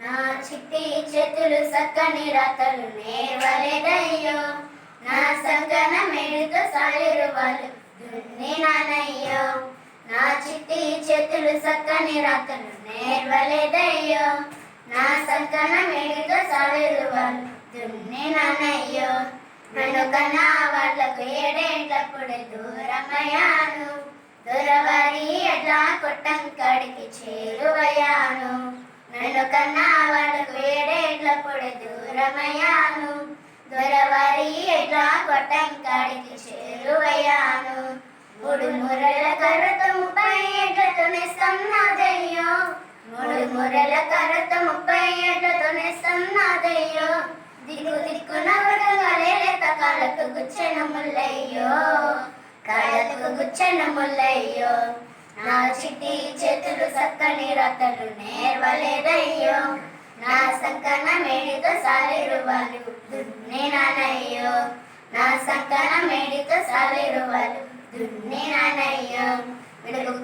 నా చిట్టి చేతులు సక్కని రాతలు నేర్వలేదయ్యో నా సంగన మెడుతో సాలిరు వాళ్ళు దున్ని నానయ్యో. నా చిట్టి చేతులు సక్కని రాతలు నేర్వలేదయ్యో నా సంకన మెడుతో సాలిరు వాళ్ళు దున్ని నానయ్యో. నన్ను కన్నా వాళ్ళకు ఏడేటప్పుడు దూరమయ్యాను. దూరవారి ఎట్లా కొట్టం కాడికి చేరువయ్యాను. నన్ను కన్నా వాళ్ళకు ఏడేంట్లప్పుడు దూరమయ్యాను. దూరవారి ఎట్లా కొట్టం కాడికి చేరువయ్యాను. మూడు మురల కర్రతో ముప్పై ఏట్లతోనే సన్నాదయ్యో మూడు మురల కర్రతో ముప్పై ఏట్లతోనే సన్నాదయ్యో దిక్కు దిక్కున వడగలేత కాళ్ళకు గుచ్చెన ముల్లయ్యో. కాళ్ళకు గుచ్చెన ముల్లయ్యో. నా చిట్టి చేతులు సక్కని రతలు నేర్వలేదయ్యో. నా సంకన మేడితో సాలేరు వాళ్ళు నా సంకన మేడితో సాలేరు వాళ్ళు దున్ని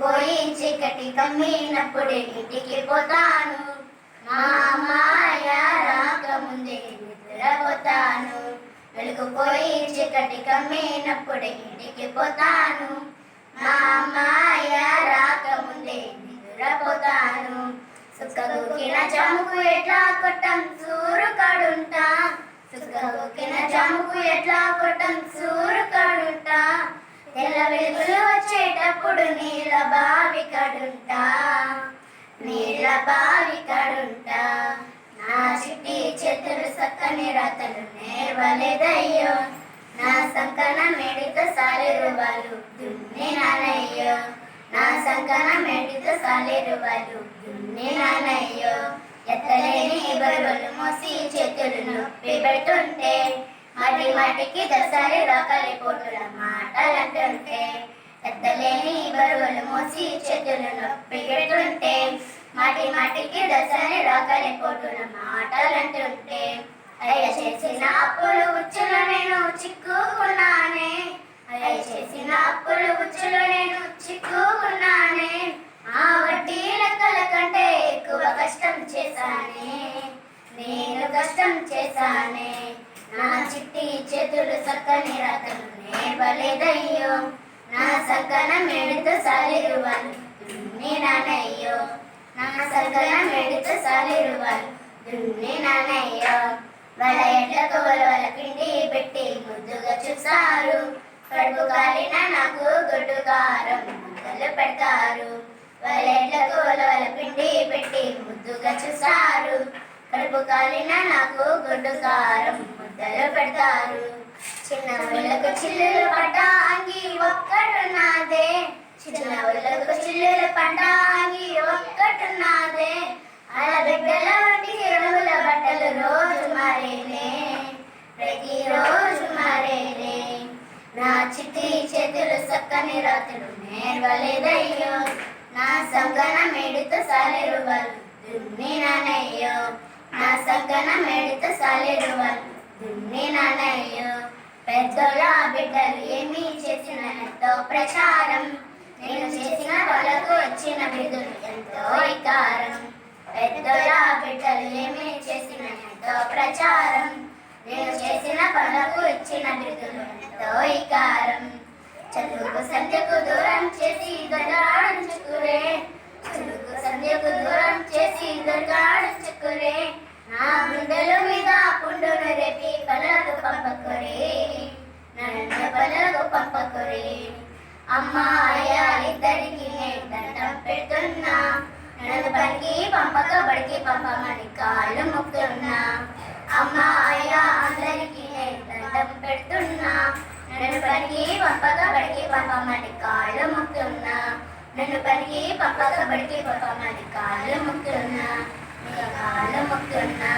పోయి చీకటి కమ్మినప్పుడే ఇంటికి పోతాను. మా మాయ రాకముందే నిద్రపోతాను వెలుగుపోయి చీకటి కమ్మినప్పుడే ఇంటికి పోతాను. మా మాయ రాకముందే నిద్రపోతాను సుఖగుకిన జాముకు ఎట్లా కొట్టం? సూరు కాడుంటా. సుఖగుకిన జాముకు ఎట్లా కొట్టం? సూరు కాడుంటా. తెల్ల వెలుగులు వచ్చేటప్పుడు నీళ్ళ బావి కడుంటా. నీళ్ళ బావి కడుంటా. నా చిట్టి చేతులు సక్కని రాతలు నేర్వలేదయ్యో. నా సంకన మెడితో సాలేరు వాళ్ళు దున్ని నానయ్యో నా సంకన మెడితో సాలేరు వాళ్ళు దున్ని నానయ్యో మోసి చేతులు నొప్పి పెడుతుంటే మాటి మాటికి దసరి రకలి పోటుల మాటలంటుంటే పెద్దలేని బరువులు మోసి చేతులు నొప్పి పెడుతుంటే మాటి మాటికి దసరి రకలి పోటుల మాటలంటుంటే అయ్య చేసిన అప్పులు ఉచ్చులు నేను చిక్కుకున్నానే అయ్య చేసిన అప్పులు ఉచ్చులు నేను చేతులు సక్కని రాతలు బలిదయ్యో నా సక్కన మెడితో సాలిరు వాళ్ళు దున్ని నానయ్యో నా సక్కన మెడితో సాలిరు వాళ్ళు దున్ని నానయ్యో వాళ్ళ ఎడ్లకు వాళ్ళ పిండి పెట్టి ముద్దుగా చూసారు కడుపు కాలిన నాకు గొడ్డు కారం ముద్దలు పెడతారు. వాళ్ళ ఎడ్లకు వాళ్ళ పిండి పెట్టి ముద్దుగా చూసారు కడుపు కాలిన నాకు గొడ్డు కారం ముద్దలు పెడతారు. చిన్న వాళ్ళకు చిల్లులు పడ్డ అంగి ఒక్కడున్నదే. చిన్న వాళ్ళకు చిల్లులు పడ్డ అంగి ఒక్కటున్నదే అలా బిడ్డల వంటి రంగుల బట్టలు రోజు మారేనే. ప్రతిరోజు మారేనే. నా చిట్టి చేతులు సక్కని రాత్రులు నేర్వలేదయ్యో. నా సంగన మేడితో సాలేరు వాళ్ళు దున్ని నానయ్యో నా సంగన మేడితో పెద్దల బిడ్డలు ఏమి చేసిన ఎంతో ప్రచారం. నేను చేసిన వాళ్ళకు వచ్చిన బిడ్డలు ఎంతో ఇకారం. పెద్దల బిడ్డలు ఏమి చేసిన ఎంతో ప్రచారం. నేను చేసిన పనులకు ఇచ్చిన బిడ్డలు ఎంతో ఇకారం. చదువుకు సంధ్యకు దూరం చేసి దొరగాడించుకురే చదువుకు సంధ్యకు దూరం చేసి దొరగాడించుకురే నా గుండెల మీద పుండును రేపి పనులకు పంపకురే నన్ను పనులకు పంపకురే అమ్మాయ ఇద్దరికి నేను దండం పెడుతున్నా నన్ను పనికి పంపక బడికి పంపమని కాళ్ళు మొక్కుతున్నా అమ్మాయ అందరికి నేను దండం పెడుతున్నా నన్ను పనికి పంపక బడికి పంపమని కాళ్ళు మొక్కుతున్నా నన్ను పనికి పంపక బడికి పంపమని కాళ్ళు మొక్కుతున్నా ఇక కాళ్ళు మొక్కుతున్నా